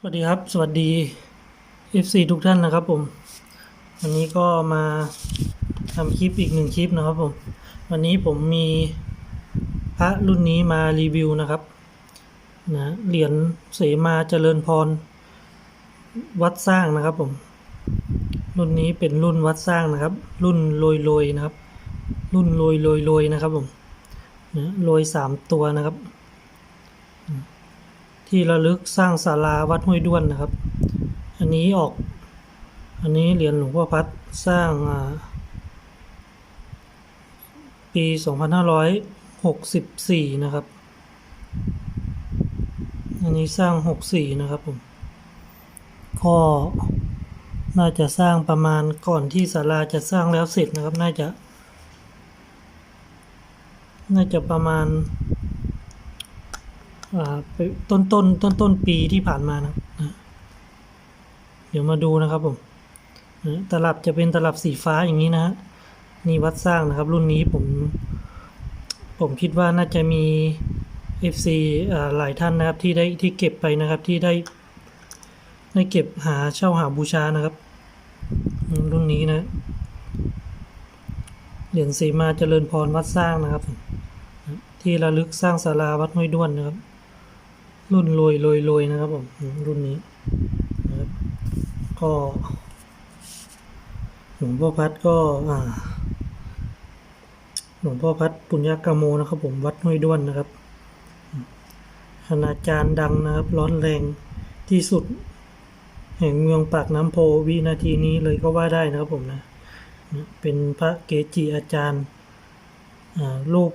สวัสดีครับ สวัสดี FC ทุกท่านนะครับ ผม วันนี้ก็มาทำคลิปอีกหนึ่งคลิปนะครับผม วันนี้ผมมีพระรุ่นนี้มารีวิวนะครับนะเหรียญเสมาเจริญพร วัดสร้างนะครับผม รุ่นนี้เป็นรุ่นวัดสร้างนะครับ รุ่นโรยโรยๆนะครับ รุ่นโรยโรยโรยๆนะครับผมนะโรยสามตัวนะครับ ที่ระลึกสร้างศาลาวัดห้วยด้วนนะครับ อันนี้ออก อันนี้เหรียญหลวงพ่อพัดสร้างปี 2564 นะครับ อันนี้สร้าง 64 นะครับผมก็น่าจะสร้างประมาณก่อนที่ศาลาจะสร้างแล้วเสร็จนะครับ น่าจะ น่าจะประมาณ ต้นต้นต้นต้นปีที่ผ่านมานะครับเดี๋ยวมาดูนะครับผมตลับจะเป็นตลับสีฟ้าอย่างนี้นะฮะนี่วัดสร้างนะครับ รุ่นนี้ผมผมคิดว่าน่าจะมี FC หลายท่านนะครับที่ได้ที่เก็บไปนะครับที่ได้ได้เก็บหาเช่าหาบูชานะครับ รุ่นนี้นะเหรียญสีมาเจริญพรวัดสร้างนะครับ ที่ระลึกสร้างศาลาวัดห้วยด้วนนะครับ รุ่นโรยโรยโรยนะครับผมรุ่นนี้นะครับก็หลวงพ่อพัดก็อ่าหลวงพ่อพัดปุญญากามโมนะครับผมวัดห้วยด้วนนะครับคณาจารย์ดังนะครับ ร้อนแรงที่สุด แห่งเมืองปากน้ำโพวินาทีนี้เลยก็ว่าได้นะครับผมนะ เป็นพระเกจิอาจารย์รูป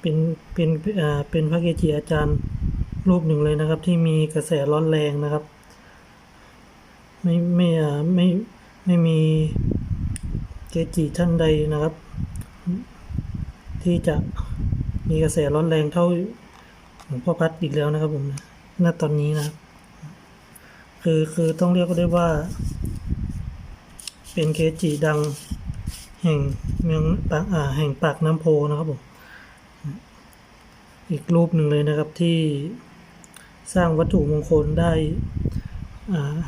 เป็นเป็นอ่าเป็นพระเกจิอาจารย์รูปหนึ่งเลยนะครับ ที่มีกระแสร้อนแรงนะครับ ไม่ไม่อ่าไม่ไม่มีเกจิท่านใดนะครับ ที่จะมีกระแสร้อนแรงเท่าหลวงพ่อพัดอีกแล้วนะครับผมนะณตอนนี้นะครับคือคือต้องเรียกได้ว่า เป็นเกจิดังแห่งเมืองปากอ่าแห่งปากน้ำโพนะครับผม อีกรูปหนึ่งเลยนะครับที่สร้างวัตถุมงคลได้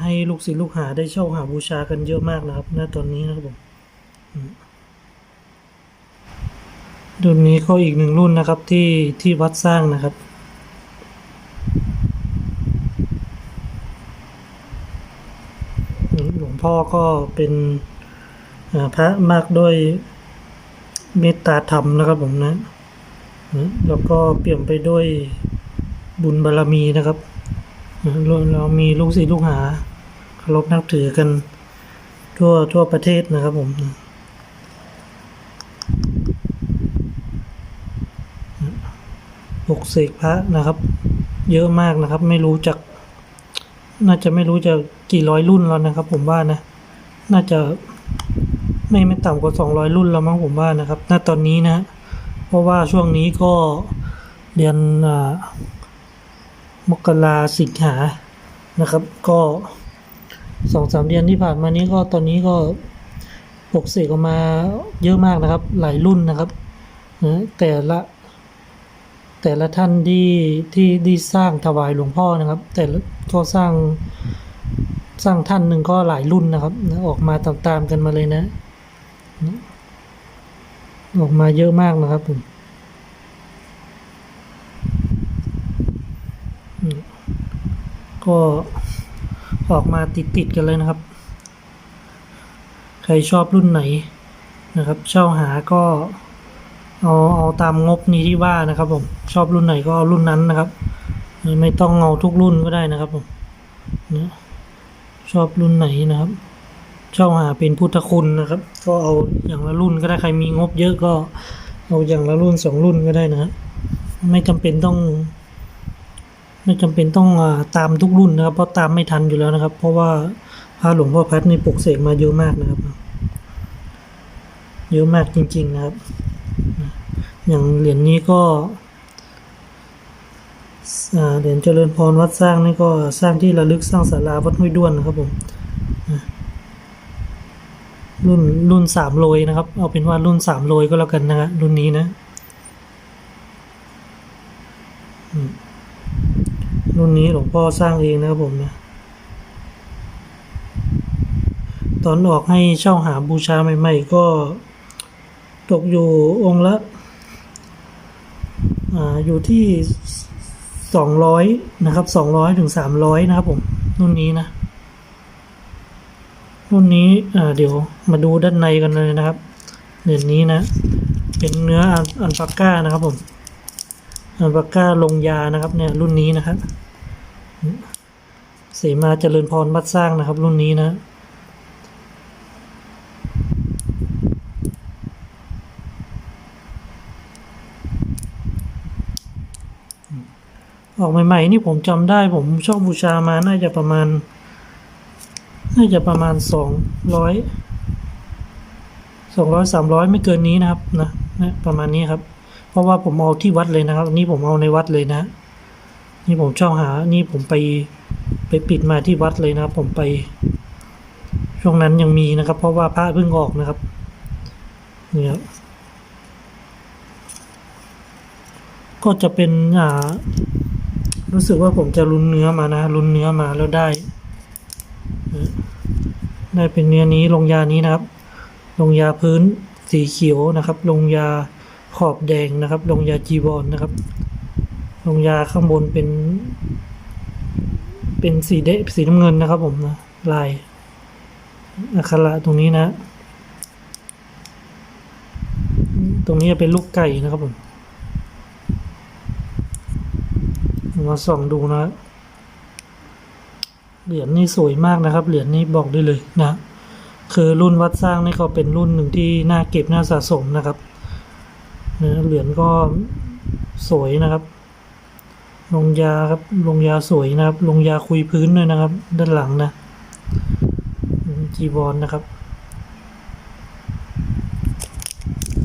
ให้ลูกศิษย์ลูกหาได้เช่าหาบูชากันเยอะมากนะครับณตอนนี้นะครับผมรุ่นนี้ก็อีกหนึ่งรุ่นนะครับที่ที่วัดสร้างนะครับ หลวงพ่อก็เป็นพระมากด้วยเมตตาธรรมนะครับผมนะนะ แล้วก็เปลี่ยนไปด้วยบุญบารรมีนะครับ เรามีลูกศิษย์ลูกหาเคารพนับถือกันทั่วทั่วประเทศนะครับผมปลุกเสกพระนะครับ เยอะมากนะครับ ไม่รู้จัก น่าจะไม่รู้จะกี่ร้อยรุ่นแล้วนะครับ ผมว่านะ น่าจะไม่ไม่ต่ำกว่าสองร้อยรุ่นแล้วมั้งผมว่านะครับ ณตอนนี้นะ เพราะว่าช่วงนี้ก็เดือนอมกราสิงหานะครับ ก็สองสามเดือนที่ผ่านมานี้ก็ตอนนี้ก็ปกเสกออกมาเยอะมากนะครับ หลายรุ่นนะครับแต่ละแต่ละท่านที่ที่ที่สร้างถวายหลวงพ่อนะครับ แต่ละก็สร้างสร้างท่านหนึ่งก็หลายรุ่นนะครับออกมาตามๆกันมาเลยนะ ออกมาเยอะมากนะครับผมก็ออกมาติดๆกันเลยนะครับ ใครชอบรุ่นไหนนะครับ เช่าหาก็เอาเอาตามงบนี้ที่ว่านะครับผมชอบรุ่นไหนก็เอารุ่นนั้นนะครับ ไม่ต้องเอาทุกรุ่นก็ได้นะครับผมนะชอบรุ่นไหนนะครับ เช่าหาเป็นพุทธคุณนะครับ ก็เอาอย่างละรุ่นก็ได้ใครมีงบเยอะก็เอาอย่างละรุ่นสองรุ่นก็ได้นะครับไม่จำเป็นต้อง ไม่จำเป็นต้องอตามทุกรุ่นนะครับ เพราะตามไม่ทันอยู่แล้วนะครับ เพราะว่าพระหลวงพ่อพัดนี่ปลุกเสกมาเยอะมากนะครับ เยอะมากจริง ๆนะครับ อย่างเหรียญนี้ก็เหรียญเจริญพรวัดสร้างนี่ก็สร้างที่ระลึกสร้างศาลาวัดห้วยด้วนนะครับผม รุ่นรุ่นสามโรยนะครับ เอาเป็นว่ารุ่นสามโรยก็แล้วกันนะฮะรุ่นนี้นะรุ่นนี้หลวงพ่อสร้างเองนะครับผมนะตอนออกให้เช่าหาบูชาใหม่ๆก็ตกอยู่องค์ละออยู่ที่สองร้อยนะครับสองร้อยถึงสามร้อยนะครับผม รุ่นนี้นะ รุ่นนี้เดี๋ยวมาดูด้านในกันเลยนะครับเหรียญนี้นะ เป็นเนื้ออันปาก้านะครับผมอันปาก้าลงยานะครับเนี่ยรุ่นนี้นะครับเสมาเจริญพรบัดสร้างนะครับ รุ่นนี้นะออกใหม่ๆนี่ผมจำได้ผมชอบบูชามาน่าจะประมาณ น่าจะประมาณสองร้อยสองร้อยสามร้อยไม่เกินนี้นะครับนะนะประมาณนี้ครับ เพราะว่าผมเอาที่วัดเลยนะครับ นี่ผมเอาในวัดเลยนะ นี่ผมชอบหา นี่ผมไปไปปิดมาที่วัดเลยนะครับ ผมไป ช่วงนั้นยังมีนะครับ เพราะว่าพระเพิ่งออกนะครับนี่ครับก็จะเป็นอ่ารู้สึกว่าผมจะรุนเนื้อมานะรุนเนื้อมาแล้วได้ ได้เป็นเนื้อนี้ลงยานี้นะครับ ลงยาพื้นสีเขียวนะครับ ลงยาขอบแดงนะครับ ลงยาจีบอลนะครับ ลงยาข้างบนเป็น เป็นสีเดสีน้ำเงินนะครับ ผมนะลายอักขระตรงนี้นะ ตรงนี้จะเป็นลูกไก่นะครับผมมาส่องดูนะ เหรียญนี่สวยมากนะครับ เหรียญนี่บอกได้เลยนะ คือรุ่นวัดสร้างนี่ก็เป็นรุ่นหนึ่งที่น่าเก็บน่าสะสมนะครับเหรียญก็สวยนะครับลงยาครับลงยาสวยนะครับลงยาคุยพื้นด้วยนะครับ ด้านหลังนะจีบอลนะครับ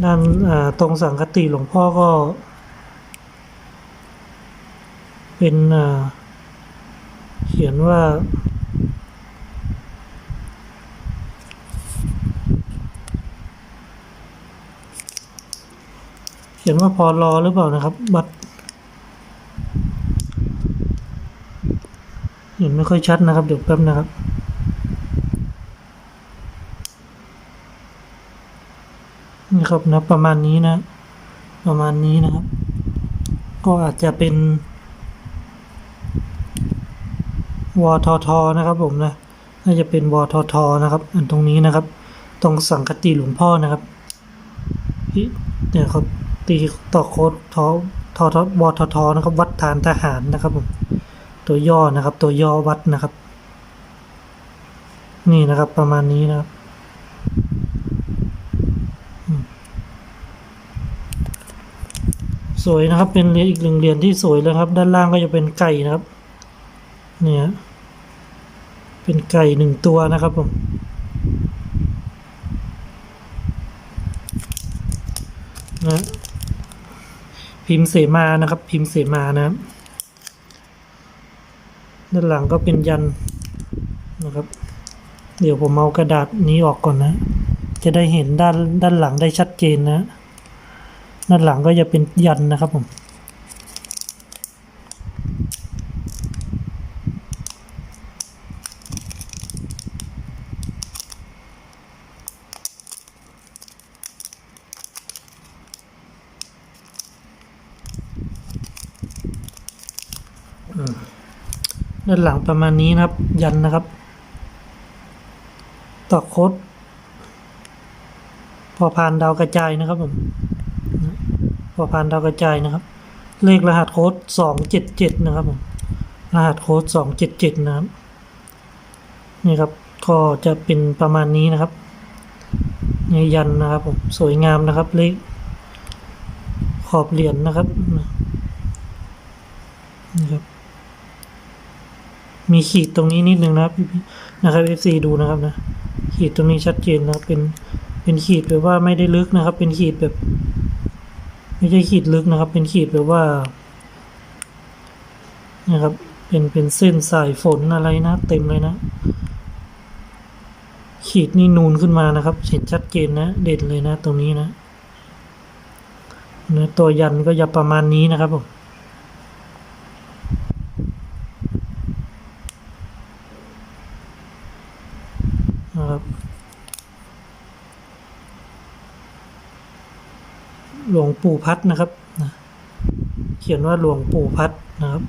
ด้านตรงสังคติหลวงพ่อก็ เป็นอ่า ขียนว่า เขียนว่าพอรอหรือเปล่านะครับ บัตรเห็นไม่ค่อยชัดนะครับ เดี๋ยวแป๊บนะครับนี่ครับนะประมาณนี้นะ ประมาณนี้นะครับ ก็อาจจะเป็น วททนะครับผมนะน่าจะเป็นวททนะครับ อันตรงนี้นะครับ ตรงสังคติหลวงพ่อนะครับเนี่ยเขาตีต่อโค้ดทททวททนะครับ วัดฐานทหารนะครับผมตัวย่อนะครับ ตัวย่อวัดนะครับ นี่นะครับประมาณนี้นะครับสวยนะครับเป็นเหรียญอีกหนึ่งเหรียญที่สวยเลยครับ ด้านล่างก็จะเป็นไก่นะครับ เนี่ย เป็นไก่หนึ่งตัวนะครับผม นะ พิมพ์เสมานะครับ พิมพ์เสมานะครับด้านหลังก็เป็นยันนะครับ เดี๋ยวผมเอากระดาษนี้ออกก่อนนะ จะได้เห็นด้านด้านหลังได้ชัดเจนนะ ด้านหลังก็จะเป็นยันนะครับผม ด้านหลังประมาณนี้นะครับ ยันนะครับตอกโคดพอพานดาวกระจายนะครับผมพอพานดาวกระจายนะครับ เลขรหัสโค้ดสองเจ็ดเจ็ดนะครับผมรหัสโค้ดสองเจ็ดเจ็ดนะครับนี่ครับก็จะเป็นประมาณนี้นะครับนี่ยันนะครับผมสวยงามนะครับเลขขอบเหรียญนะครับนี่ครับ มีขีดตรงนี้นิดนึงนะครับพี่ๆนะครับ FC ดูนะครับนะ ขีดตรงนี้ชัดเจนนะครับเป็นเป็นขีดแบบว่าไม่ได้ลึกนะครับ เป็นขีดแบบ ไม่ใช่ขีดลึกนะครับ เป็นขีดแบบว่านะครับ เป็นเป็นเส้นสายฝนอะไรนะ เต็มเลยนะ ขีดนี่นูนขึ้นมานะครับ เห็นชัดเจนนะ เด่นเลยนะ ตรงนี้นะเนื้อตัวยันก็จะประมาณนี้นะครับผม ปู่พัดนะครับนะเขียนว่าหลวงปู่พัดนะครับ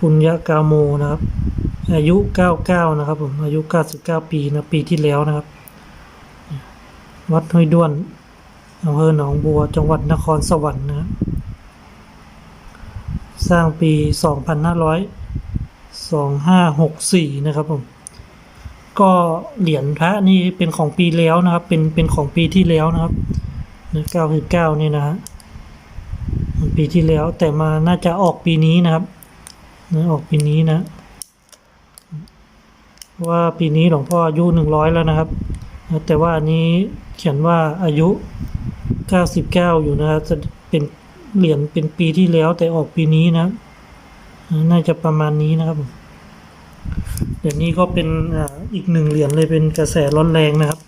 ปุญญากาโมนะครับ อายุ 99 นะครับผมอายุ 99 ปีนะปีที่แล้วนะครับ วัดห้วยด้วนอำเภอหนองบัวจังหวัดนครสวรรค์นะครับสร้างปี 2500 2564 นะครับผม ก็เหรียญพระนี่เป็นของปีแล้วนะครับ เป็นเป็นของปีที่แล้วนะครับ 99นี่นะฮะมันปีที่แล้วแต่มาน่าจะออกปีนี้นะครับนะออกปีนี้นะว่าปีนี้หลวงพ่ออายุหนึ่งร้อยแล้วนะครับ แต่ว่าอันนี้เขียนว่าอายุเก้าสิบเก้าอยู่นะครับจะเป็นเหรียญเป็นปีที่แล้วแต่ออกปีนี้นะ น่าจะประมาณนี้นะครับเดี๋ยวนี้ก็เป็นออีกหนึ่งเหรียญเลยเป็นกระแสร้อนแรงนะครับ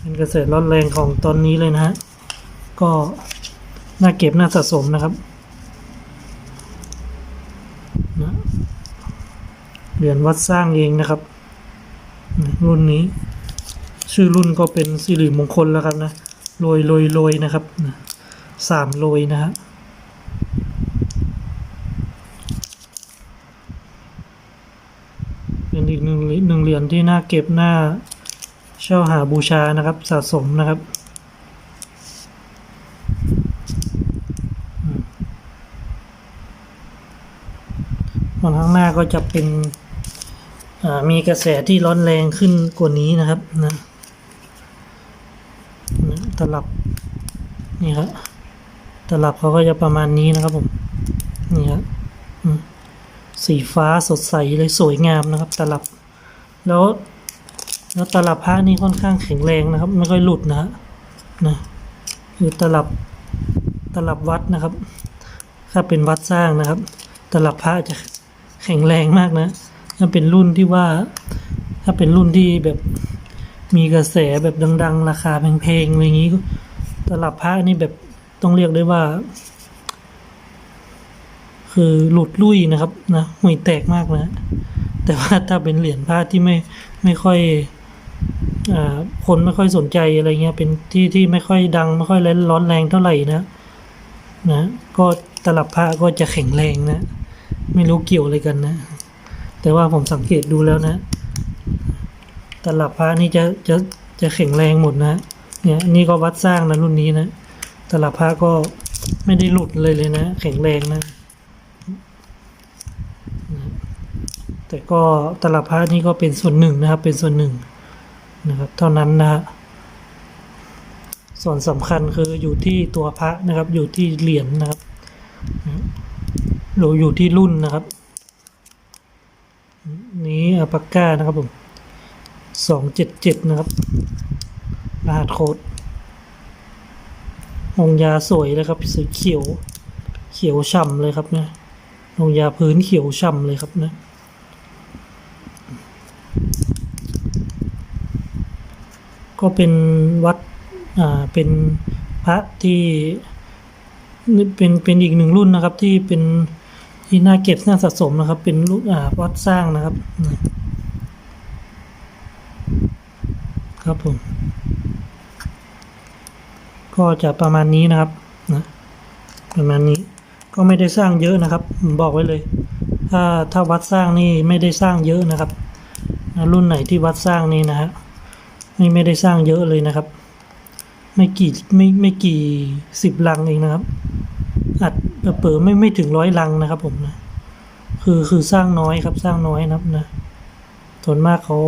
เป็นกระแสร้อนแรงของตอนนี้เลยนะฮะ ก็น่าเก็บน่าสะสมนะครับนะเหรียญวัดสร้างเองนะครับ รุ่นนี้ ชื่อรุ่นก็เป็นสิริมงคลแล้วครับนะโรยโรยโรยนะครับสามโรยนะฮะเป็นอีกหนึ่งหนึ่งเหรียญที่น่าเก็บน่าเช่าหาบูชานะครับสะสมนะครับอืมวันข้างหน้า ก็จะเป็นมีกระแสที่ร้อนแรงขึ้นกว่านี้นะครับนะตลับนี่ครับตลับเขาก็จะประมาณนี้นะครับผมนี่ครับสีฟ้าสดใสเลยสวยงามนะครับ ตลับ แล้วแล้วตลับผ้านี่ค่อนข้างแข็งแรงนะครับ ไม่ค่อยหลุดนะฮะนะคือตลับตลับวัดนะครับ ถ้าเป็นวัดสร้างนะครับ ตลับผ้าจะ แข็งแรงมากนะ ถ้าเป็นรุ่นที่ว่า ถ้าเป็นรุ่นที่แบบมีกระแสแบบดัง ๆ ราคาแพงๆอะไรอย่างนี้ตลับพระนี่แบบต้องเรียกได้ว่า คือหลุดลุ่ยนะครับนะห่วยแตกมากนะ แต่ว่าถ้าเป็นเหรียญพระที่ไม่ไม่ค่อยอคนไม่ค่อยสนใจอะไรเงี้ยเป็นที่ที่ไม่ค่อยดัง ไม่ค่อยร้อนแรงเท่าไหร่นะนะ ก็ตลับพระก็จะแข็งแรงนะ ไม่รู้เกี่ยวอะไรกันนะ แต่ว่าผมสังเกตดูแล้วนะตลับพระนี่จะจะจะแข็งแรงหมดนะ เนี่ยนี่ก็วัดสร้างนะรุ่นนี้นะตลับพระก็ไม่ได้หลุดเลยเลยนะ แข็งแรงนะ แต่ก็ตลับพระนี่ก็เป็นส่วนหนึ่งนะครับ เป็นส่วนหนึ่งนะครับ เท่านั้นนะฮะส่วนสำคัญคืออยู่ที่ตัวพระนะครับ อยู่ที่เหรียญนะครับ หรืออยู่ที่รุ่นนะครับ นี้อัปาก้านะครับผมสองเจ็ดเจ็ดนะครับ รหัสโค้ดองยาสวยเลยครับสีเขียว เขียวฉ่ำเลยครับเนี่ยองยาพื้นเขียวฉ่ำเลยครับนะก็เป็นวัด อ่า เป็นพระที่ เป็น เป็นอีกหนึ่งรุ่นนะครับที่เป็น ที่น่าเก็บน่าสะสมนะครับ เป็นรุ่นอ่าวัดสร้างนะครับ ครับผม ก็จะประมาณนี้นะครับนะประมาณนี้ก็ไม่ได้สร้างเยอะนะครับบอกไว้เลย ถ้าถ้าวัดสร้างนี่ไม่ได้สร้างเยอะนะครับ รุ่นไหนที่วัดสร้างนี่นะฮะไม่ไม่ได้สร้างเยอะเลยนะครับ ไม่กี่ไม่ไม่กี่สิบลังเองนะครับ อัดเปิดไม่ไม่ถึงร้อยลังนะครับ ผมนะ คือคือสร้างน้อยครับ สร้างน้อยนะครับนะส่วนมากเขา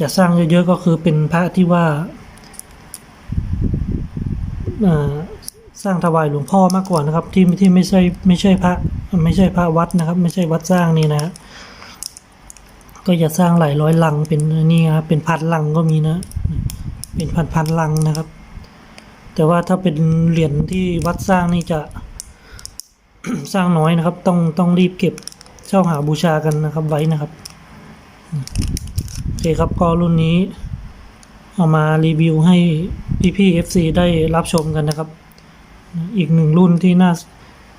จะสร้างเยอะๆก็คือเป็นพระที่ว่าสร้างถวายหลวงพ่อมากกว่านะครับ ที่ที่ไม่ใช่ไม่ใช่พระไม่ใช่พระวัดนะครับ ไม่ใช่วัดสร้างนี่นะ ก็จะสร้างหลายร้อยลังเป็นนี่ครับเป็นพันลังก็มีนะ เป็นพันพันลังนะครับ แต่ว่าถ้าเป็นเหรียญที่วัดสร้างนี่จะ สร้างน้อยนะครับ ต้องต้องรีบเก็บเช่าหาบูชากันนะครับไว้นะครับโอเคครับก็รุ่นนี้ เอามารีวิวให้พี่ๆ FC ได้รับชมกันนะครับ อีกหนึ่งรุ่นที่น่า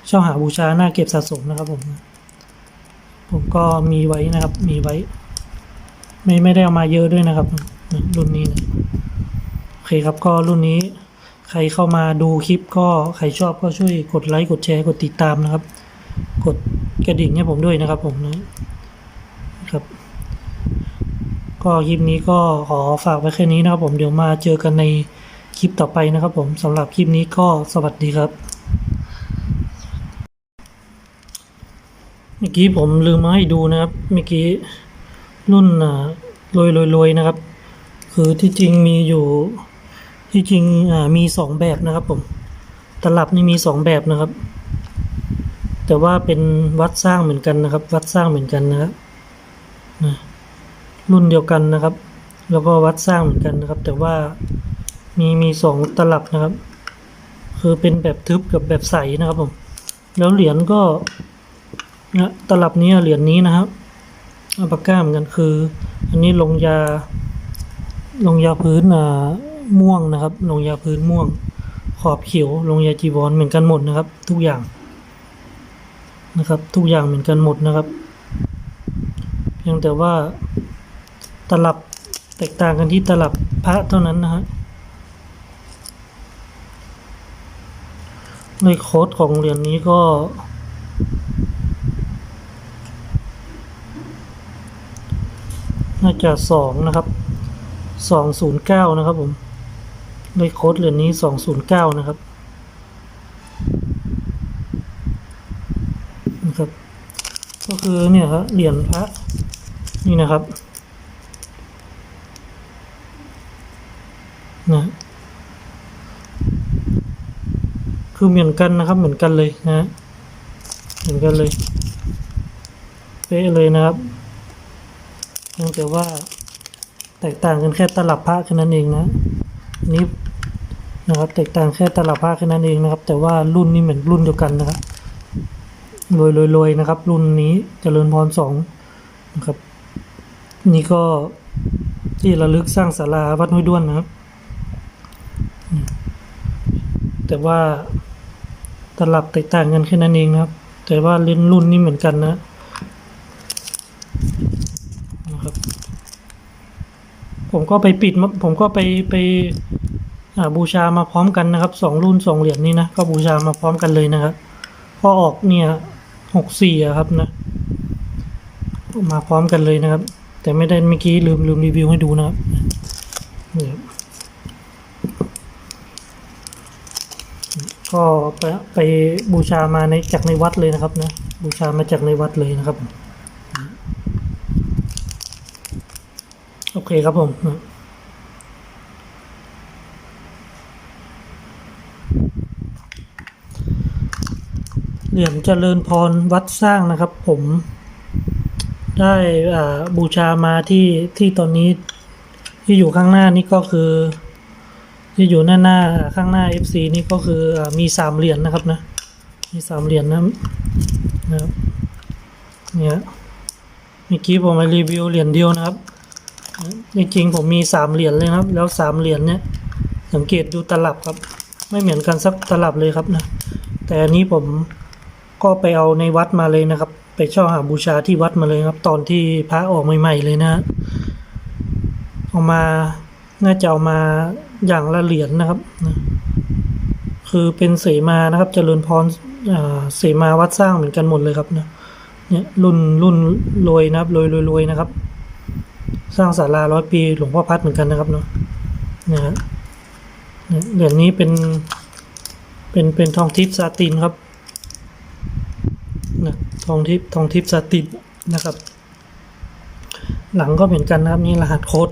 เช่าหาบูชาน่าเก็บสะสมนะครับผม ผมก็มีไว้นะครับมีไว้ ไม่ไม่ได้เอามาเยอะด้วยนะครับ รุ่นนี้นะโอเคครับก็รุ่นนี้ ใครเข้ามาดูคลิปก็ใครชอบก็ช่วยกดไลค์กดแชร์กดติดตามนะครับ กดกระดิ่งให้ผมด้วยนะครับผมนะครับ ก็คลิปนี้ก็ขอฝากไว้แค่นี้นะครับ ผมเดี๋ยวมาเจอกันในคลิปต่อไปนะครับ ผมสำหรับคลิปนี้ก็สวัสดีครับเมื่อกี้ผมลืมมาให้ดูนะครับเมื่อกี้รุ่นอ่ารวยรวยรวยนะครับ คือที่จริงมีอยู่ จริงมีสองแบบนะครับผมตลับนี่มีสองแบบนะครับ แต่ว่าเป็นวัดสร้างเหมือนกันนะครับ วัดสร้างเหมือนกันนะครับรุ่นเดียวกันนะครับ แล้วก็วัดสร้างเหมือนกันนะครับ แต่ว่ามีมีสองตลับนะครับ คือเป็นแบบทึบกับแบบใสนะครับผมแล้วเหรียญก็นะตลับนี้เหรียญนี้นะครับอัปาก้ามกันคือ อันนี้ลงยาลงยาพื้นอ่า ม่วงนะครับลงยาพื้นม่วง ขอบเขียวลงยาจีวรเหมือนกันหมดนะครับ ทุกอย่างนะครับ ทุกอย่างเหมือนกันหมดนะครับ เพียงแต่ว่าตลับแตกต่างกันที่ตลับพระเท่านั้นนะฮะในโค้ดของเหรียญนี้ก็น่าจะสองนะครับสองศูนย์เก้านะครับผม เลขโค้ดเหรียญนี้สองศูนย์เก้านะครับนะครับ ก็คือเนี่ยครับเหรียญพระนี่นะครับนะคือเหมือนกันนะครับเหมือนกันเลยนะเหมือนกันเลยเป๊ะเลยนะครับเพียงแต่ว่าแตกต่างกันแค่ตลับผ้าแค่นั้นเองนะอัน นะครับแตกต่างแค่ตลับผ้าแค่นั้นเองนะครับ แต่ว่ารุ่นนี้เหมือนรุ่นเดียวกันนะครับรวยรวยรวยนะครับ รุ่นนี้เจริญพรสองนะครับ นี่ก็ที่ระลึกสร้างศาลาวัดห้วยด้วนนะครับ แต่ว่าตลับแตกต่างกันแค่นั้นเองนะครับ แต่ว่ารุ่นรุ่นนี้เหมือนกันนะนะครับ ผมก็ไปปิดผมก็ไปไป บูชามาพร้อมกันนะครับสองรุ่นสองเหรียญนี้นะก็บูชามาพร้อมกันเลยนะครับพอออกเนี่ยหกสี่ครับนะมาพร้อมกันเลยนะครับ แต่ไม่ได้เมื่อกี้ลืมลืมรีวิวให้ดูนะครับนี่ครับก็ไปไปบูชามาในจากในวัดเลยนะครับนะบูชามาจากในวัดเลยนะครับ โอเคครับผม เหรียญเจริญพรวัดสร้างนะครับ ผมได้อ่าบูชามาที่ที่ตอนนี้ที่อยู่ข้างหน้านี่ก็คือ ที่อยู่หน้าหน้าข้างหน้า FC นี่ก็คืออมีสามเหรียญนะครับนะ มีสามเหรียญนะนะครับเนี่ยเมื่อกี้ผมมารีวิวเหรียญเดียวนะครับจริงๆผมมีสามเหรียญเลยครับ แล้วสามเหรียญเนี่ยสังเกตดูตลับครับ ไม่เหมือนกันสักตลับเลยครับนะ แต่อันนี้ผม ก็ไปเอาในวัดมาเลยนะครับ ไปเช่าหาบูชาที่วัดมาเลยครับ ตอนที่พระออกใหม่ๆเลยนะเอามาน่าจะเอามาอย่างละเหรียญนะครับนะคือเป็นเสมานะครับเจริญพรเสมาวัดสร้างเหมือนกันหมดเลยครับนะเนี่ยรุ่นรุ่นรวยนะครับรวยรวยรวยนะครับ สร้างศาลาร้อยปีหลวงพ่อพัดเหมือนกันนะครับเนาะนะฮะเนี่ยเหรียญนี้เป็นเป็นเป็นทองทิพย์ซาตินครับ นะทองทิพย์ทองทิพย์ซาตินนะครับ หลังก็เหมือนกันนะครับนี่รหัสโค้ด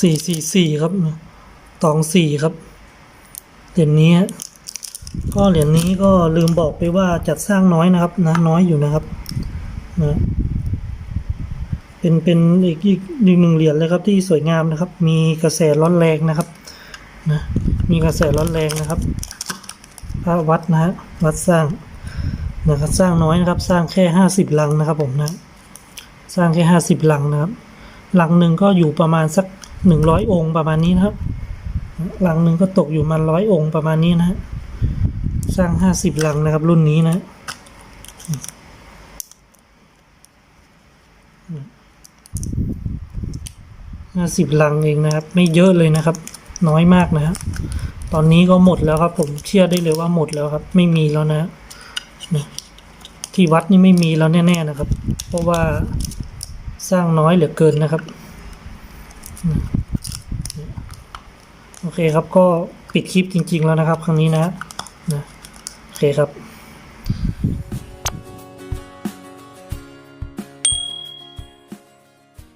สี่สี่สี่ครับตองสี่ครับเหรียญนี้ก็เหรียญนี้ก็ลืมบอกไปว่าจัดสร้างน้อยนะครับนะน้อยอยู่นะครับนะเป็นเป็นอีกอีกอีกหนึ่งเหรียญเลยครับที่สวยงามนะครับ มีกระแสร้อนแรงนะครับนะมีกระแสร้อนแรงนะครับพระวัดนะฮะวัดสร้าง นะครับสร้างน้อยนะครับสร้างแค่ห้าสิบลังนะครับผมนะสร้างแค่ห้าสิบลังนะครับลังหนึ่งก็อยู่ประมาณสักหนึ่งร้อยองค์ประมาณนี้นะครับลังหนึ่งก็ตกอยู่มาณร้อยองค์ประมาณนี้นะฮะสร้างห้าสิบลังนะครับรุ่นนี้นะห้าสิบลังเองนะครับ ไม่เยอะเลยนะครับ น้อยมากนะฮะตอนนี้ก็หมดแล้วครับ ผมเชื่อได้เลยว่าหมดแล้วครับ ไม่มีแล้วนะนะ ที่วัดนี่ไม่มีแล้วแน่ๆนะครับ เพราะว่าสร้างน้อยเหลือเกินนะครับ โอเคครับก็ปิดคลิปจริง ๆ แล้วนะครับ ครั้งนี้นะนะโอเคครับ